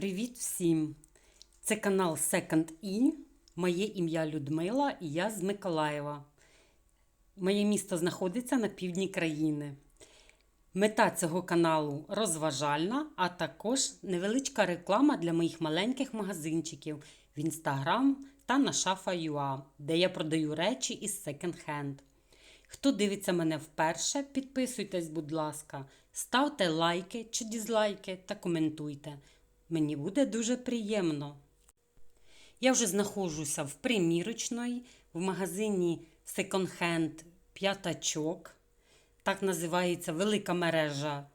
Привіт всім! Це канал Second E. Моє ім'я Людмила і я з Миколаєва. Моє місто знаходиться на півдні країни. Мета цього каналу розважальна, а також невеличка реклама для моїх маленьких магазинчиків в Instagram та на Шафа.ua, де я продаю речі із секонд-хенд. Хто дивиться мене вперше, підписуйтесь, будь ласка, ставте лайки чи дізлайки та коментуйте. Мені буде дуже приємно. Я вже знаходжуся в примірочної в магазині секонд-хенд П'ятачок. Так називається велика мережа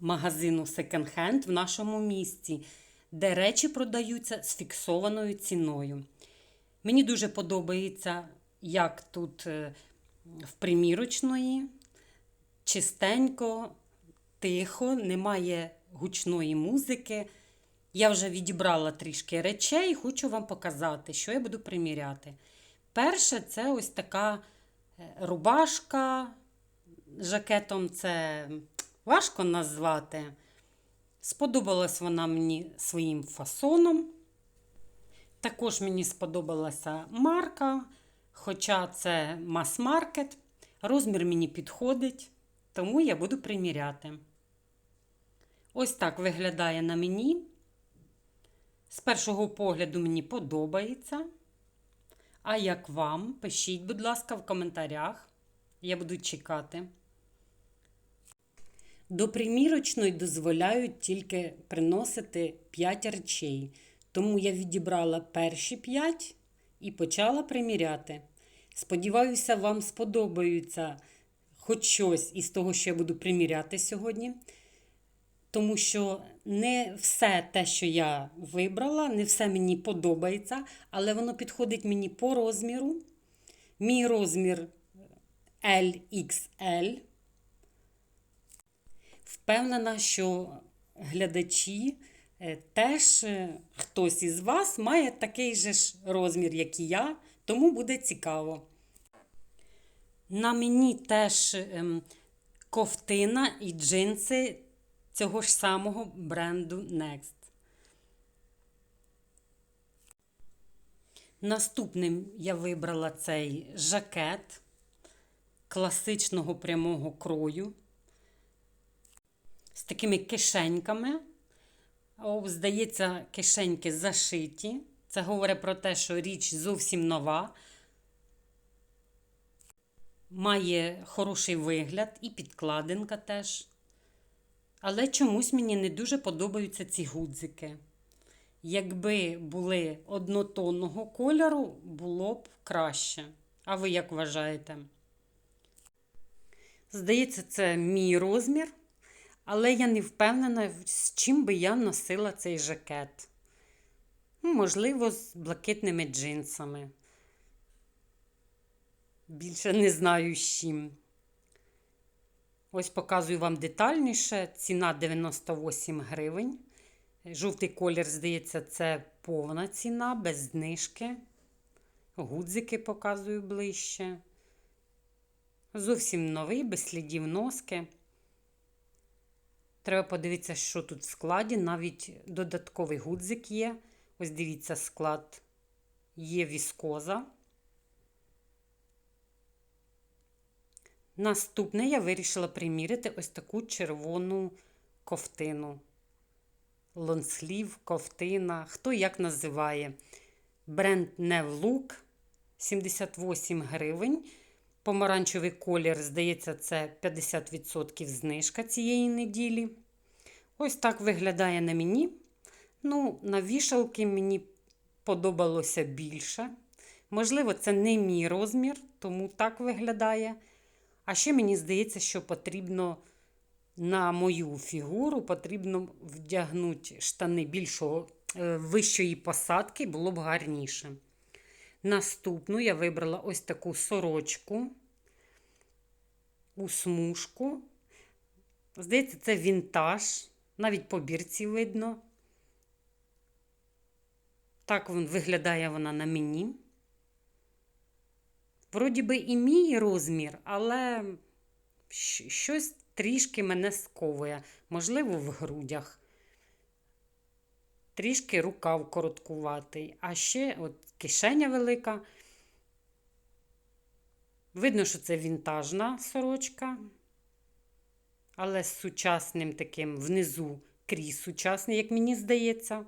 магазину секонд-хенд в нашому місті, де речі продаються з фіксованою ціною. Мені дуже подобається, як тут е, в примірочної, чистенько, тихо, немає гучної музики. Я вже відібрала трішки речей хочу вам показати, що я буду приміряти. Перше, це ось така е, рубашка. Жакетом це важко назвати. Сподобалась вона мені своїм фасоном. Також мені сподобалася марка, хоча це мас-маркет. Розмір мені підходить, тому я буду приміряти. Ось так виглядає на мені. З першого погляду мені подобається. А як вам? Пишіть, будь ласка, в коментарях. Я буду чекати. До примірочної дозволяють тільки приносити 5 речей. Тому я відібрала перші 5 і почала приміряти. Сподіваюся, вам сподобаються хоч щось із того, що я буду приміряти сьогодні. Тому що не все те, що я вибрала, не все мені подобається, але воно підходить мені по розміру. Мій розмір LXL. Впевнена, що глядачі е, теж е, хтось із вас має такий же ж розмір, як і я, тому буде цікаво. На мені теж ем, ковтина і джинси цього ж самого бренду Next. Наступним я вибрала цей жакет класичного прямого крою з такими кишеньками. О, здається, кишеньки зашиті. Це говорить про те, що річ зовсім нова. Має хороший вигляд і підкладинка теж. Але чомусь мені не дуже подобаються ці гудзики. Якби були однотонного кольору, було б краще. А ви як вважаєте? Здається, це мій розмір, але я не впевнена, з чим би я носила цей жакет. Ну, Можливо, з блакитними джинсами. Більше не знаю з чим. Ось показую вам детальніше. Ціна 98 гривень. Жовтий колір, здається, це повна ціна, без знижки. Гудзики показую ближче. Зовсім новий, без слідів носки. Треба подивитися, що тут в складі. Навіть додатковий гудзик є. Ось дивіться, склад є віскоза. Наступне я вирішила приміряти ось таку червону ковтину. Лонслів, ковтина, хто як називає. Бренд Невлук 78 гривень. Помаранчевий колір, здається, це 50% знижка цієї неділі. Ось так виглядає на мені. Ну, на вішалки мені подобалося більше. Можливо, це не мій розмір, тому так виглядає. А ще мені здається, що потрібно на мою фігуру потрібно вдягнути штани більшого е, вищої посадки, було б гарніше. Наступну я вибрала ось таку сорочку у смужку. Здається, це вінтаж, навіть по бірці видно. Так виглядає вона на мені. Вроді би і мій розмір, але щось трішки мене сковує, можливо, в грудях. трішки рукав короткуватий, а ще от кишеня велика. Видно, що це вінтажна сорочка, але з сучасним таким внизу крізь сучасний, як мені здається.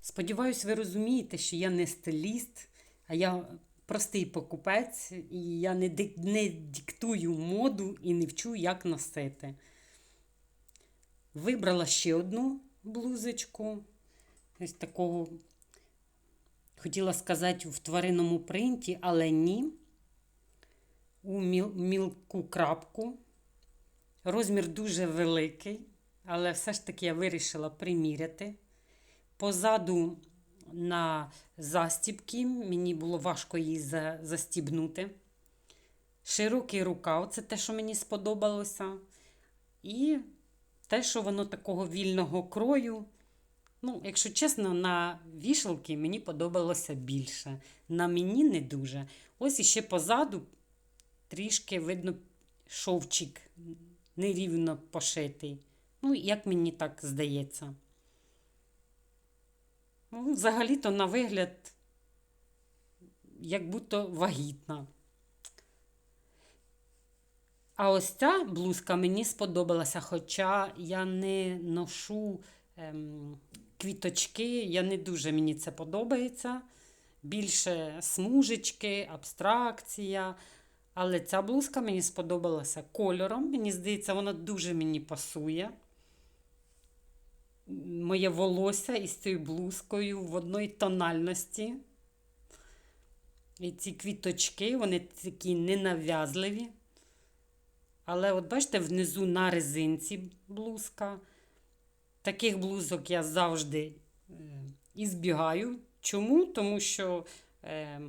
Сподіваюсь, ви розумієте, що я не стиліст, а я простий покупець, і я не, дик- не диктую моду і не вчу, як носити. Вибрала ще одну блузочку. Ось такого, хотіла сказати, в тваринному принті, але ні. У міл- мілку крапку. Розмір дуже великий, але все ж таки я вирішила приміряти. Позаду на застібки мені було важко її за- застібнути. Широкий рукав це те, що мені сподобалося. І те, що воно такого вільного крою. Ну, якщо чесно, на вішалки мені подобалося більше. На мені не дуже. Ось іще позаду трішки видно шовчик нерівно пошитий. Ну, як мені так здається. Ну, взагалі-то на вигляд, як будто вагітна. А ось ця блузка мені сподобалася, хоча я не ношу ем, квіточки, я не дуже мені це подобається. Більше смужечки, абстракція. Але ця блузка мені сподобалася кольором. Мені здається, вона дуже мені пасує. Моє волосся із цією блузкою в одній тональності. І ці квіточки, вони такі ненав'язливі. Але от бачите, внизу на резинці блузка. Таких блузок я завжди е, ізбігаю. Чому? Тому що е,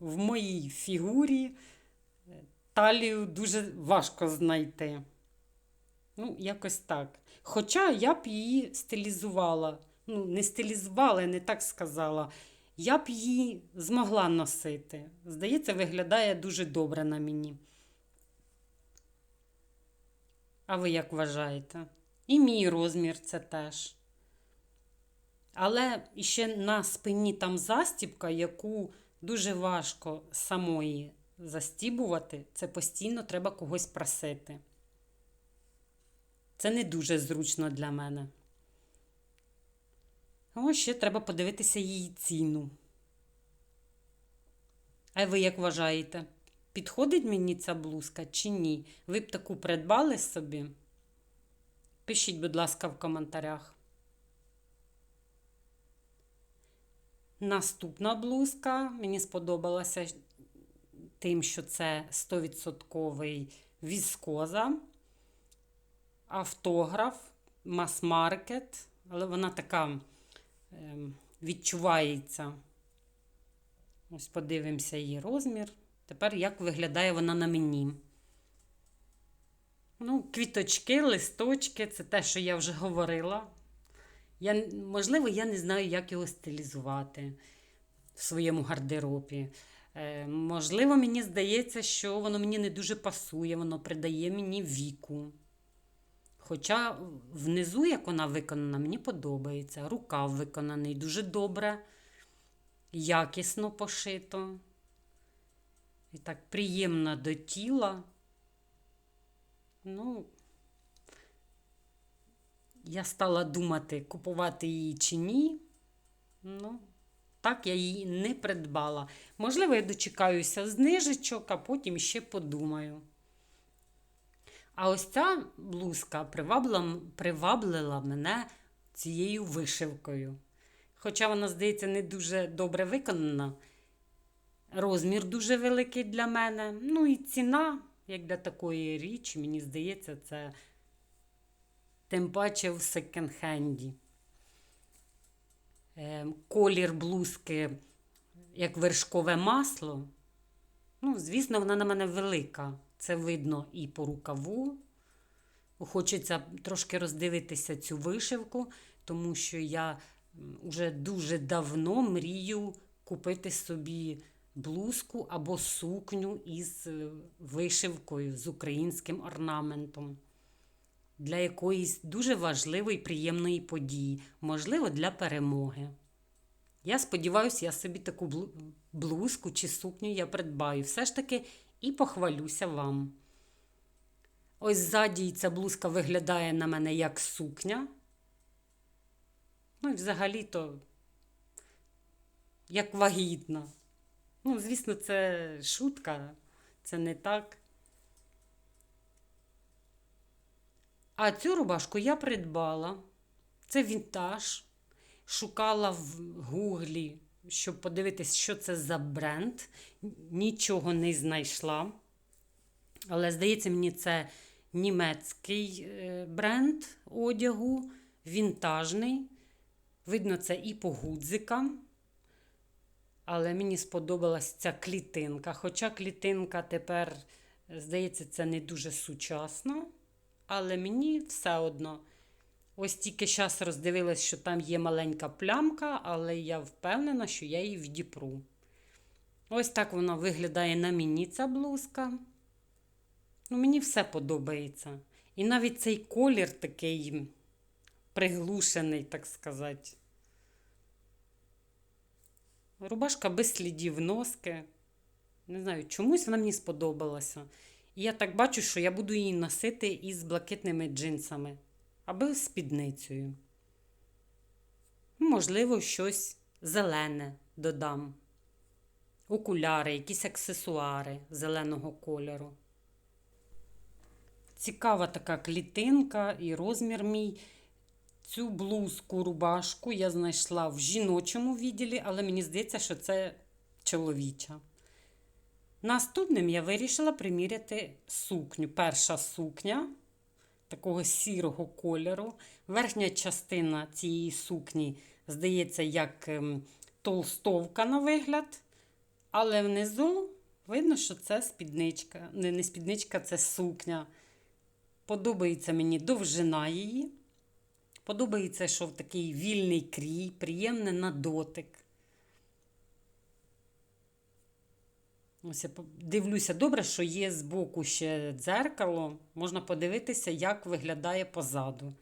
в моїй фігурі е, талію дуже важко знайти. Ну, якось так. Хоча я б її стилізувала. Ну, не стилізувала, я не так сказала. Я б її змогла носити. Здається, виглядає дуже добре на мені. А ви як вважаєте? І мій розмір це теж. Але ще на спині там застібка, яку дуже важко самої застібувати, це постійно треба когось просити. Це не дуже зручно для мене. Ось ще треба подивитися її ціну. А ви як вважаєте? Підходить мені ця блузка чи ні? Ви б таку придбали собі? Пишіть, будь ласка, в коментарях. Наступна блузка мені сподобалася тим, що це 100% віскоза, автограф, мас-маркет, але вона така ем, відчувається. Ось подивимося її розмір. Тепер як виглядає вона на мені. Ну, квіточки, листочки це те, що я вже говорила. Я, можливо, я не знаю, як його стилізувати в своєму гардеробі. Е, можливо, мені здається, що воно мені не дуже пасує, воно придає мені віку. Хоча внизу, як вона виконана, мені подобається. Рукав виконаний дуже добре, якісно пошито. І так приємно до тіла. Ну, я стала думати, купувати її чи ні. Ну, так я її не придбала. Можливо, я дочекаюся знижечок, а потім ще подумаю. А ось ця блузка привабла, приваблила мене цією вишивкою. Хоча вона, здається, не дуже добре виконана. Розмір дуже великий для мене. Ну і ціна, як для такої річі, мені здається, це тим паче в секонд-хенді. Е, колір блузки, як вершкове масло. Ну, звісно, вона на мене велика. Це видно і по рукаву. Хочеться трошки роздивитися цю вишивку, тому що я вже дуже давно мрію купити собі блузку або сукню із вишивкою, з українським орнаментом. для якоїсь дуже важливої, приємної події, можливо, для перемоги. Я сподіваюся, я собі таку блузку чи сукню я придбаю. Все ж таки і похвалюся вам. Ось ззаді ця блузка виглядає на мене як сукня. Ну і взагалі-то як вагітна. Ну, звісно, це шутка, це не так. А цю рубашку я придбала. Це вінтаж. Шукала в гуглі, щоб подивитись, що це за бренд. Нічого не знайшла. Але, здається, мені це німецький е, бренд одягу, вінтажний. Видно, це і по гудзикам. Але мені сподобалась ця клітинка. Хоча клітинка тепер, здається, це не дуже сучасно. Але мені все одно. Ось тільки зараз роздивилась, що там є маленька плямка, але я впевнена, що я її вдіпру. Ось так вона виглядає на мені ця блузка. Ну, мені все подобається. І навіть цей колір такий приглушений, так сказати. Рубашка без слідів носки. Не знаю, чомусь вона мені сподобалася. І я так бачу, що я буду її носити із блакитними джинсами або спідницею. Можливо, щось зелене додам. Окуляри, якісь аксесуари зеленого кольору. Цікава така клітинка і розмір мій. Цю блузку, рубашку я знайшла в жіночому відділі, але мені здається, що це чоловіча. Наступним я вирішила приміряти сукню. Перша сукня такого сірого кольору. Верхня частина цієї сукні, здається, як ем, толстовка на вигляд. Але внизу видно, що це спідничка. Не, не спідничка, це сукня. Подобається мені довжина її. Подобається, що в такий вільний крій, приємне на дотик. Ось дивлюся, добре, що є збоку ще дзеркало. Можна подивитися, як виглядає позаду.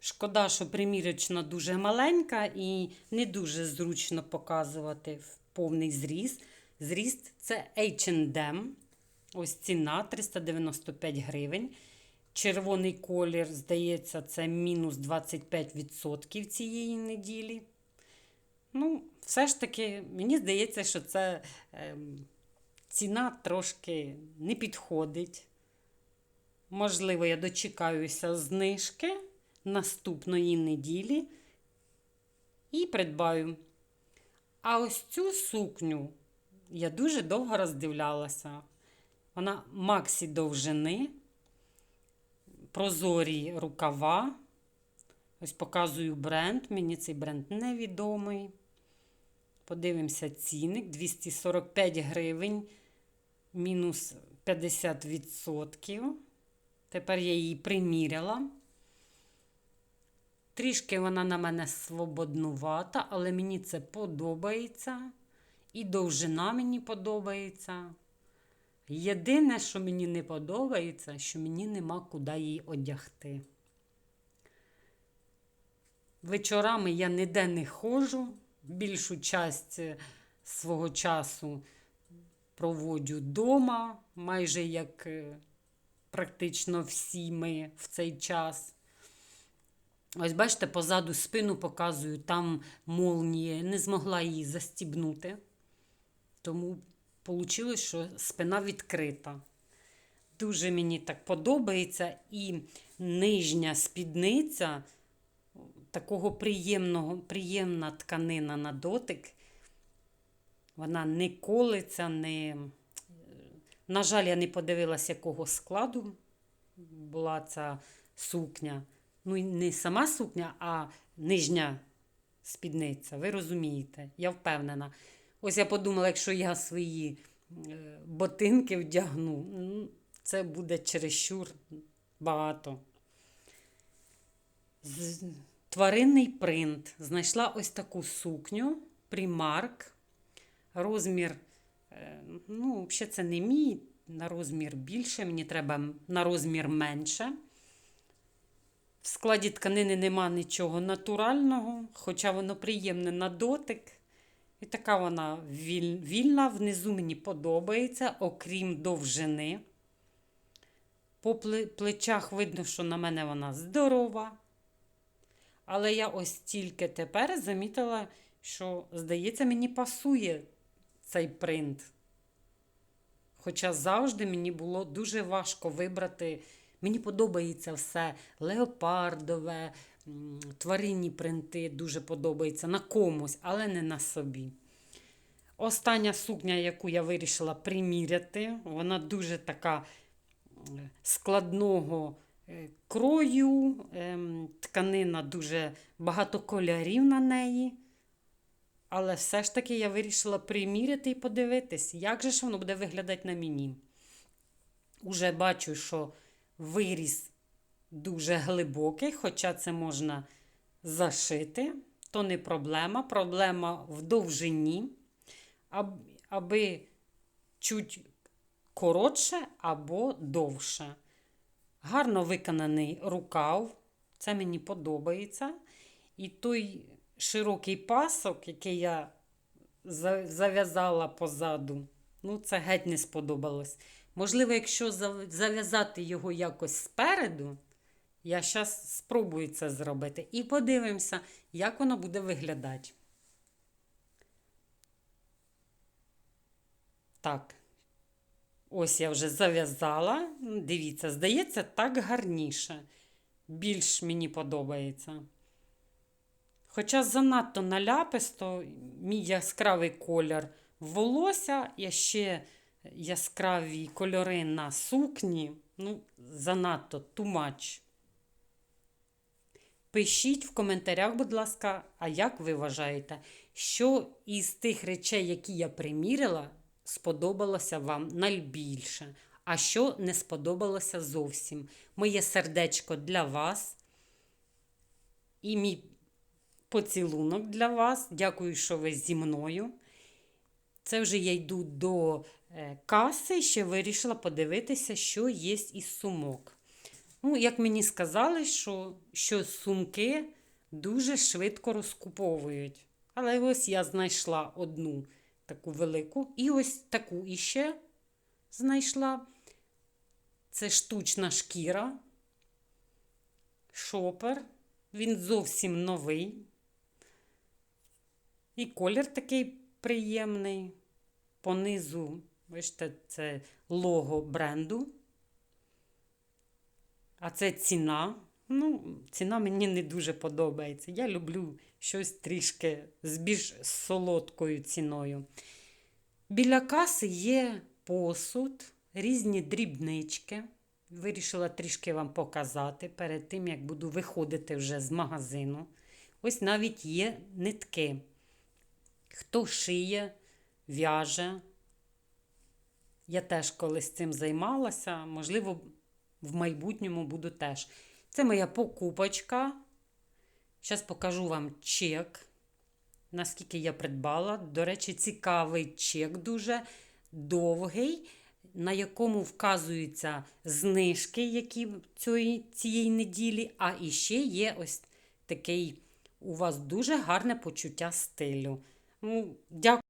Шкода, що примірочна дуже маленька і не дуже зручно показувати в повний зріст. Зріст це H&M. Ось ціна 395 гривень. Червоний колір, здається, це мінус 25% цієї неділі. Ну, все ж таки, мені здається, що це е, ціна трошки не підходить. Можливо, я дочекаюся знижки наступної неділі і придбаю. А ось цю сукню я дуже довго роздивлялася. Вона максі довжини, прозорі рукава. Ось показую бренд. Мені цей бренд невідомий. Подивимося цінник 245 гривень, мінус 50%. Тепер я її приміряла. Трішки вона на мене свободнувата, але мені це подобається. І довжина мені подобається. Єдине, що мені не подобається, що мені нема куди її одягти. Вечорами я ніде не ходжу, більшу часть свого часу проводжу вдома, майже як е, практично всі ми в цей час. Ось, бачите, позаду спину показую, там молнія, не змогла її застібнути. Тому вийшло, що спина відкрита. Дуже мені так подобається. І нижня спідниця такого приємного, приємна тканина на дотик. Вона не колиться, не. На жаль, я не подивилася, якого складу була ця сукня. Ну, не сама сукня, а нижня спідниця. Ви розумієте, я впевнена. Ось я подумала, якщо я свої е, ботинки вдягну, ну, це буде чересчур багато. Тваринний принт. Знайшла ось таку сукню, примарк. Розмір, е, ну, взагалі, це не мій, на розмір більше, мені треба на розмір менше. В складі тканини нема нічого натурального, хоча воно приємне на дотик. І така вона вільна, внизу мені подобається, окрім довжини. По плечах видно, що на мене вона здорова. Але я ось тільки тепер замітила, що, здається, мені пасує цей принт. Хоча завжди мені було дуже важко вибрати. Мені подобається все леопардове, тваринні принти дуже подобається на комусь, але не на собі. Остання сукня, яку я вирішила приміряти, вона дуже така складного крою, ем, тканина дуже багато кольорів на неї. Але все ж таки я вирішила приміряти і подивитись, як же ж воно буде виглядати на мені. Уже бачу, що виріс дуже глибокий, хоча це можна зашити, то не проблема. Проблема в довжині, аби чуть коротше або довше. Гарно виконаний рукав, це мені подобається. І той широкий пасок, який я зав'язала позаду, ну, це геть не сподобалось. Можливо, якщо зав'язати його якось спереду, я зараз спробую це зробити. І подивимося, як воно буде виглядати. Так. Ось я вже зав'язала. Дивіться, здається, так гарніше. Більш мені подобається. Хоча занадто наляписто, мій яскравий колір волосся, і ще яскраві кольори на сукні. Ну, занадто much. Пишіть в коментарях, будь ласка, а як ви вважаєте, що із тих речей, які я приміряла, сподобалося вам найбільше, а що не сподобалося зовсім? Моє сердечко для вас і мій поцілунок для вас. Дякую, що ви зі мною. Це вже я йду до е, каси, ще вирішила подивитися, що є із сумок. Ну, як мені сказали, що, що сумки дуже швидко розкуповують. Але ось я знайшла одну таку велику, і ось таку іще знайшла. Це штучна шкіра. Шопер. Він зовсім новий. І колір такий приємний. Понизу, бачите, це лого бренду. А це ціна. Ну, ціна мені не дуже подобається. Я люблю щось трішки з більш солодкою ціною. Біля каси є посуд, різні дрібнички. Вирішила трішки вам показати перед тим, як буду виходити вже з магазину. Ось навіть є нитки. Хто шиє, в'яже. Я теж колись цим займалася, можливо, в майбутньому буду теж. Це моя покупочка. Зараз покажу вам чек, наскільки я придбала. До речі, цікавий чек дуже довгий, на якому вказуються знижки, які цієї, цієї неділі. А іще є ось такий у вас дуже гарне почуття стилю. Ну, Дякую.